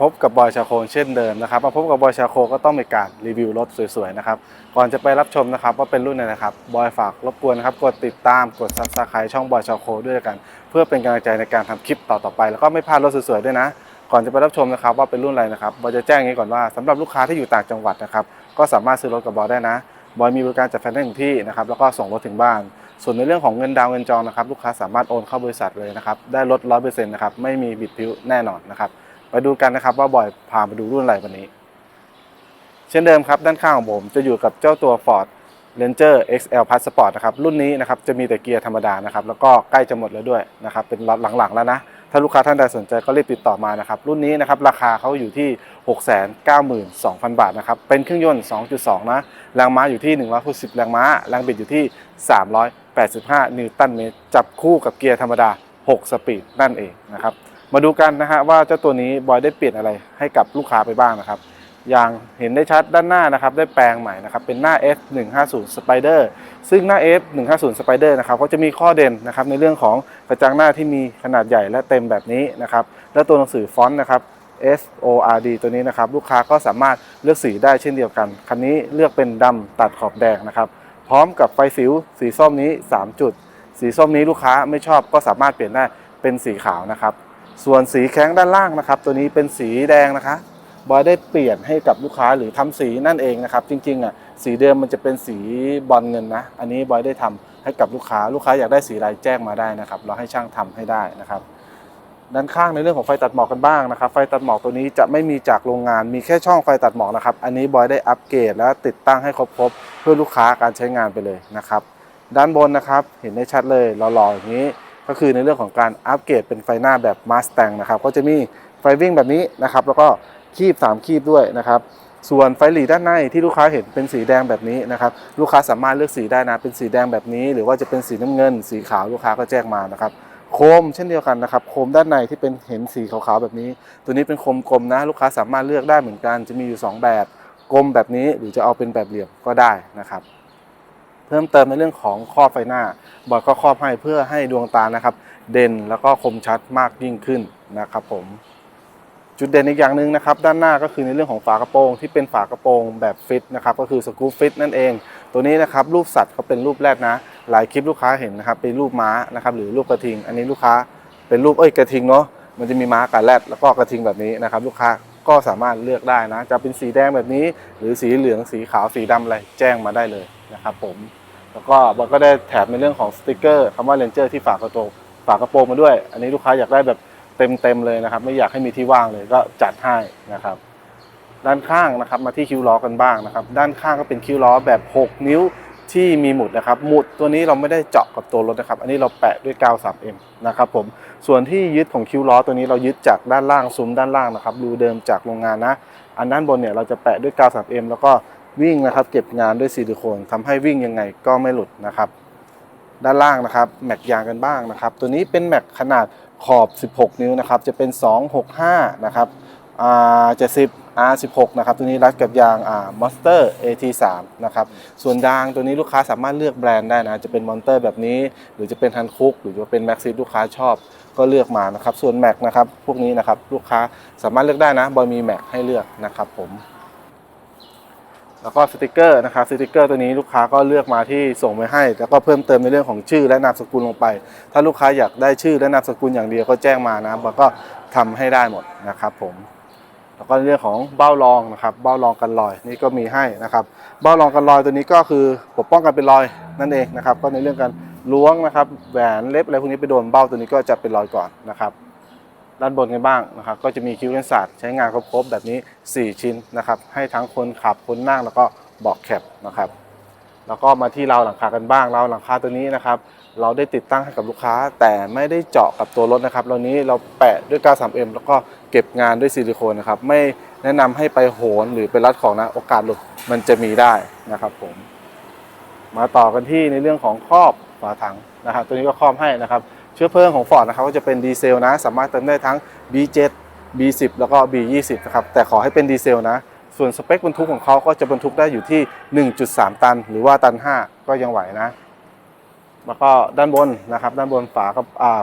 พบกับบอยชาโคเช่นเดิมนะครับมาพบกับบอยชาโคก็ต้องมีการรีวิวรถสวยๆนะครับก่อนจะไปรับชมนะครับว่าเป็นรุ่นไหนนะครับบอยฝากรบกวนนะครับกดติดตามกดซับสไครต์ช่องบอยชาโคด้วยกัน เพื่อเป็นกำลังใจในการทำคลิปต่อๆไป แล้วก็ไม่พลาดรถสวยๆด้วยนะ ก่อนจะไปรับชมนะครับว่าเป็นรุ่นอะไรนะครับบอยจะแจ้งอย่างนี้ก่อนว่าสำหรับลูกค้าที่อยู่ต่างจังหวัดนะครับก็สามารถซื้อรถกับบอยได้นะบอยมีบริการจัดไฟนนซ์ถึงที่นะครับแล้วก็ส่งรถถึงบ้าน ส่วนในเรื่องของเงินดาวน์เงินจองนะครับลูกค้าสามารถโอนเข้าบริษัทเลยนะครับได้ลดร้อยเปอร์เซ็นต์นะครับไม่มีบิดพิ้วแน่นอนนะครับ ไปดูกันนะครับว่าบอยพามาดูรุ่นอะไรวันนี้ เช่นเดิมครับด้านข้างของผมจะอยู่กับเจ้าตัว Ford Ranger XL Plus Sport นะครับรุ่นนี้นะครับจะมีแต่เกียร์ธรรมดานะครับแล้วก็ใกล้จะหมดแล้วด้วยนะครับเป็นล็อตหลังๆแล้วนะ ถ้าลูกค้าท่านใดสนใจก็รีบติดต่อมานะครับรุ่นนี้นะครับราคาเขาอยู่ที่ 692,000 บาทนะครับเป็นเครื่องยนต์ 2.2 นะแรงม้าอยู่ที่ 160 แรงม้าแรงบิดอยู่ที่ 385 นิวตันเมตรจับคู่กับเกียร์ธรรมดา 6 สปีดนั่นเองนะครับ มาดูกันนะฮะว่าเจ้าตัวนี้บอยได้เปลี่ยนอะไรให้กับลูกค้าไปบ้างนะครับ อย่างเห็นได้ชัดด้านหน้านะครับได้แปลงใหม่นะครับเป็นหน้า F150 Spider ซึ่งหน้า F150 Spider นะครับก็จะมีข้อเด่นนะครับในเรื่องของกระจังหน้าที่มีขนาดใหญ่และเต็มแบบนี้นะครับและตัวหนังสือฟอนต์นะครับ F O R D ตัวนี้นะครับลูกค้าก็สามารถเลือกสีได้เช่นเดียวกัน คันนี้เลือกเป็นดำตัดขอบแดงนะครับ พร้อมกับไฟสิวสีส้มนี้ 3 จุด สีส้มนี้ลูกค้าไม่ชอบก็สามารถเปลี่ยนได้เป็นสีขาวนะครับ ส่วนสีแข้งด้านล่างนะครับ ตัวนี้เป็นสีแดงนะคะบอยได้เปลี่ยนให้กับลูกค้าหรือทำสีนั่นเองนะครับ จริงๆอะสีเดิมมันจะเป็นสีบอลเงินนะ อันนี้บอยได้ทำให้กับลูกค้า ลูกค้าอยากได้สีอะไรแจ้งมาได้นะครับ เราให้ช่างทำให้ได้นะครับด้านข้างในเรื่องของไฟตัดหมอกกันบ้างนะครับ ไฟตัดหมอกตัวนี้จะไม่มีจากโรงงาน มีแค่ช่องไฟตัดหมอกนะครับ อันนี้บอยได้อัปเกรดและติดตั้งให้ครบๆเพื่อลูกค้าการใช้งานไปเลยนะครับ ด้านบนนะครับ เห็นได้ชัดเลยหล่อๆอย่างนี้ ก็คือในเรื่องของการอัปเกรดเป็นไฟหน้าแบบมาส t ตงนะครับก็จะมีไฟวิ่งแบบนี้นะครับแล้วก็คีบ 3 คีบด้วยนะครับส่วนไฟหลีด้านในที่ลูกค้าเห็นเป็นสีแดงแบบนี้นะครับลูกค้าสามารถเลือกสีได้นะเป็นสีแดงแบบนี้ หรือว่าจะเป็นสีน้ำเงิน สีขาวลูกค้าก็แจ้งมานะครับโคมเช่นเดียวกันนะครับโคมด้านในที่เป็นเห็นสีขาวๆแบบนี้ ตัวนี้เป็นโคมกลมนะลูกค้าสามารถเลือกได้เหมือนกันจะมีอยู่สองแบบกลมแบบนี้หรือจะเอาเป็นแบบเหลี่ยมก็ได้นะครับ เพิ่มเติมในเรื่องของครอบไฟหน้า บอร์ดก็ครอบให้เพื่อให้ดวงตานะครับ เด่นแล้วก็คมชัดมากยิ่งขึ้นนะครับผมจุดเด่นอีกอย่างหนึ่งนะครับด้านหน้าก็คือในเรื่องของฝากระโปรงที่เป็นฝากระโปรงแบบฟิตนะครับก็คือสกู๊ปฟิตนั่นเอง ตัวนี้นะครับรูปสัตว์เขาเป็นรูปแรกนะ หลายคลิปลูกค้าเห็นนะครับเป็นรูปม้านะครับหรือรูปกระทิง อันนี้ลูกค้าเป็นรูปเอ้ยกระทิงเนาะมันจะมีม้ากับแรดแล้วก็กระทิงแบบนี้นะครับลูกค้าก็สามารถเลือกได้นะ จะเป็นสีแดงแบบนี้ หรือสีเหลืองสีขาวสีดำอะไรแจ้งมาได้เลยนะครับผม แล้วก็บอลก็ได้แถมในเรื่องของสติกเกอร์คำว่า Ranger ที่ฝากระโปรงฝากระโปรงมาด้วย อันนี้ลูกค้าอยากได้แบบเต็มๆเลยนะครับ ไม่อยากให้มีที่ว่างเลยก็จัดให้นะครับ ด้านข้างนะครับมาที่คิ้วล้อกันบ้างนะครับ ด้านข้างก็เป็นคิ้วล้อแบบ 6 นิ้วที่มีหมุดนะครับ หมุดตัวนี้เราไม่ได้เจาะกับตัวรถนะครับ อันนี้เราแปะด้วยกาว 3M นะครับผม ส่วนที่ยึดของคิ้วล้อตัวนี้เรายึดจากด้านล่างซุ้มด้านล่างนะครับ รูเดิมจากโรงงานนะ อันด้านบนเนี่ยเราจะแปะด้วยกาว 3M แล้วก็ วิ่งนะครับ เก็บงานด้วยซิลิโคนทำให้วิ่งยังไงก็ไม่หลุดนะครับ ด้านล่างนะครับแม็กยางกันบ้างนะครับ ตัวนี้เป็นแม็กขนาดขอบ 16 นิ้วนะครับ จะเป็น 265 นะครับอ่า70 R16 นะครับ ตัวนี้รัดกับยางอ่า Monster AT3 นะครับ ส่วนยางตัวนี้ลูกค้าสามารถเลือกแบรนด์ได้นะ จะเป็น Monster แบบนี้ หรือจะเป็น Han Cook หรือจะเป็น Maxxis ลูกค้าชอบก็เลือกมานะครับ ส่วนแม็กนะครับ พวกนี้นะครับ ลูกค้าสามารถเลือกได้นะ บอยมีแม็กให้เลือกนะครับผม แล้วก็สติกเกอร์นะครับสติกเกอร์ตัวนี้ลูกค้าก็เลือกมาที่ส่งไปให้ แล้วก็เพิ่มเติมในเรื่องของชื่อและนามสกุลลงไป ถ้าลูกค้าอยากได้ชื่อและนามสกุลอย่างเดียวก็แจ้งมานะแล้วก็ทำให้ได้หมดนะครับผมแล้วก็ในเรื่องของเบ้ารองนะครับเบ้ารองกันรอยนี่ก็มีให้นะครับเบ้ารองกันรอยตัวนี้ก็คือปกป้องกันเป็นรอยนั่นเองนะครับก็ในเรื่องการล้วงนะครับแหวนเล็บอะไรพวกนี้ไปโดนเบ้าตัวนี้ก็จะเป็นรอยก่อนนะครับ ด้านบนกันบ้างนะครับ ก็จะมีคิ้วเลนส์ศาสตร์ใช้งานครบๆแบบนี้ 4 ชิ้นนะครับ ให้ทั้งคนขับคนนั่งแล้วก็เบาะแคปนะครับ แล้วก็มาที่ราวหลังคากันบ้างราวหลังคาตัวนี้นะครับ เราได้ติดตั้งให้กับลูกค้า แต่ไม่ได้เจาะกับตัวรถนะครับเรานี้เราแปะด้วยกาว 3M แล้วก็เก็บงานด้วยซิลิโคนนะครับ ไม่แนะนำให้ไปโหนหรือไปรัดของนะโอกาสหลุดมันจะมีได้นะครับผม มาต่อกันที่ในเรื่องของครอบฝาถังนะครับ ตัวนี้ก็ครอบให้นะครับ เชื้อเพลิงของ Ford นะครับก็จะเป็นดีเซลนะ สามารถเติมได้ทั้ง B7 B10 แล้วก็ B20 นะครับแต่ขอให้เป็นดีเซลนะ ส่วนสเปคบรรทุกของเขาก็จะบรรทุกได้อยู่ที่ 1.3 ตัน หรือว่าตัน 5 ก็ยังไหวนะ แล้วก็ด้านบนนะครับด้านบนฝากับอ่า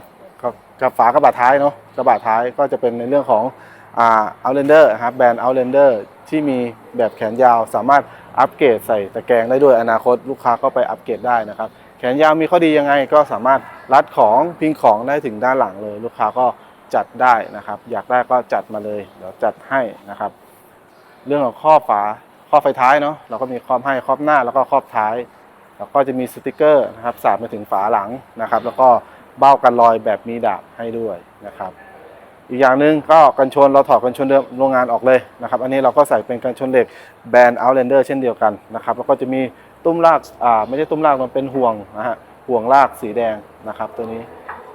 กับฝากระบะท้ายเนาะกระบะท้ายก็จะเป็นในเรื่องของอ่า Outlander นะครับแบรนด์ Outlander ที่มีแบบแขนยาวสามารถอัปเกรดใส่ตะแกรงได้ด้วยอนาคตลูกค้าก็ไปอัปเกรดได้นะครับ แขนยาวมีข้อดียังไงก็สามารถรัดของพิงของได้ถึงด้านหลังเลย ลูกค้าก็จัดได้นะครับ อยากได้ก็จัดมาเลย เดี๋ยวจัดให้นะครับ เรื่องของข้อบฝาข้อบไฟท้ายเนาะเราก็มีครอบให้ครอบหน้าแล้วก็ครอบท้าย แล้วก็จะมีสติกเกอร์นะครับสาดมาถึงฝาหลังนะครับ แล้วก็เบ้ากันรอยแบบมีดาบให้ด้วยนะครับ อีกอย่างหนึ่งก็กันชนเราถอดกันชนเดิมโรงงานออกเลยนะครับ อันนี้เราก็ใส่เป็นกันชนเหล็กแบรนด์ Outlander เช่นเดียวกันนะครับ แล้วก็จะมี ตุ้มลากอ่าไม่ใช่ตุ้มลากมันเป็นห่วงนะฮะห่วงลากสีแดงนะครับตัวนี้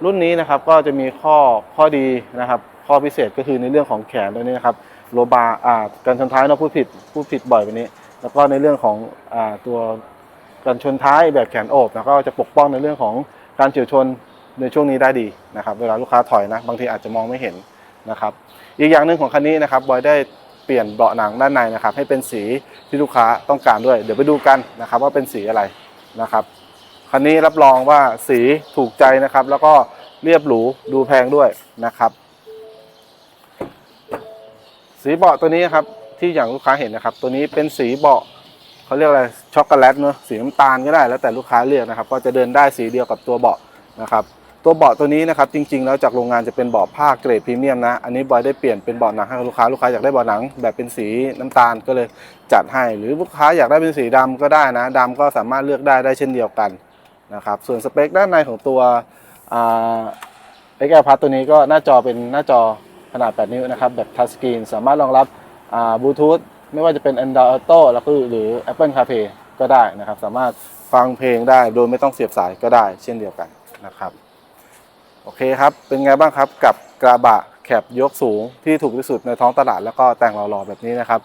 รุ่นนี้นะครับก็จะมีข้อข้อดีนะครับ ข้อพิเศษก็คือในเรื่องของแขนตัวนี้นะครับโลบาอ่ากันชนท้ายเนาะพูดผิดพูดผิดบ่อยไปนี้ แล้วก็ในเรื่องของอ่าตัวกันชนท้ายแบบแขนโอบแล้วก็จะปกป้องในเรื่องของการเฉียวชนในช่วงนี้ได้ดีนะครับ เวลาลูกค้าถอยนะ บางทีอาจจะมองไม่เห็นนะครับ อีกอย่างหนึ่งของคันนี้นะครับบอยได้ ปลี่ยนเบาะหนังด้านในนะครับ ให้เป็นสีที่ลูกค้าต้องการด้วย เดี๋ยวไปดูกันนะครับ ว่าเป็นสีอะไรนะครับคันนี้รับรองว่าสีถูกใจนะครับ แล้วก็เรียบหรูดูแพงด้วยนะครับ สีเบาะตัวนี้ครับที่อย่างลูกค้าเห็นนะครับ ตัวนี้เป็นสีเบาะเขาเรียกอะไรช็อกโกแลตเนอะสีน้ำตาลก็ได้แล้วแต่ลูกค้าเลือกนะครับ ก็จะเดินได้สีเดียวกับตัวเบาะนะครับ ตัวเบาะตัวนี้นะครับจริงๆแล้วจากโรงงานจะเป็นเบาะผ้าเกรดพรีเมียมนะ อันนี้บอยได้เปลี่ยนเป็นเบาะหนังให้ลูกค้าลูกค้าอยากได้เบาะหนังแบบเป็นสีน้ำตาลก็เลยจัดให้ หรือลูกค้าอยากได้เป็นสีดำก็ได้นะดำก็สามารถเลือกได้ได้เช่นเดียวกันนะครับส่วนสเปคด้านในของตัวเอ็กแอร์พัทตัวนี้ก็หน้าจอเป็นหน้าจอขนาด 8 นิ้วนะครับแบบทัชสกรีนสามารถรองรับบลูทูธไม่ว่าจะเป็น Android Auto แล้วก็หรือ Apple CarPlay ก็ได้นะครับ สามารถฟังเพลงได้โดยไม่ต้องเสียบสายก็ได้เช่นเดียวกันนะครับ โอเคครับ เป็นไงบ้างครับกับกระบะแคบยกสูงที่ถูกที่สุดในท้องตลาดแล้วก็แต่งหล่อๆแบบนี้นะครับ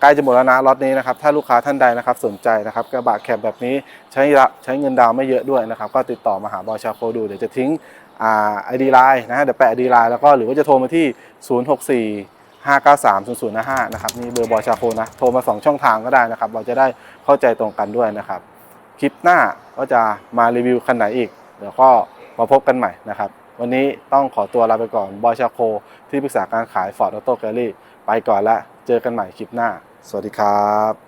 ใกล้จะหมดแล้วนะล็อตนี้นะครับถ้าลูกค้าท่านใดนะครับสนใจนะครับกระบะแคบแบบนี้ใช้ใช้เงินดาวไม่เยอะด้วยนะครับก็ติดต่อมาหาบอยชาโคดูเดี๋ยวจะทิ้งอ่าไอดีไลน์นะฮะเดี๋ยวแปะไอดีไลน์แล้วก็หรือว่าจะโทรมาที่ 064 593 0055นะครับนี่เบอร์บอยชาโคนะโทรมา 2 ช่องทางก็ได้นะครับ เราจะได้เข้าใจตรงกันด้วยนะครับ คลิปหน้าก็จะมารีวิวคันไหนอีกเดี๋ยวก็ มาพบกันใหม่นะครับ วันนี้ต้องขอตัวลาไปก่อนบอยชาโค ที่ปรึกษาการขาย Ford Auto Gallery ไปก่อนละ เจอกันใหม่คลิปหน้า สวัสดีครับ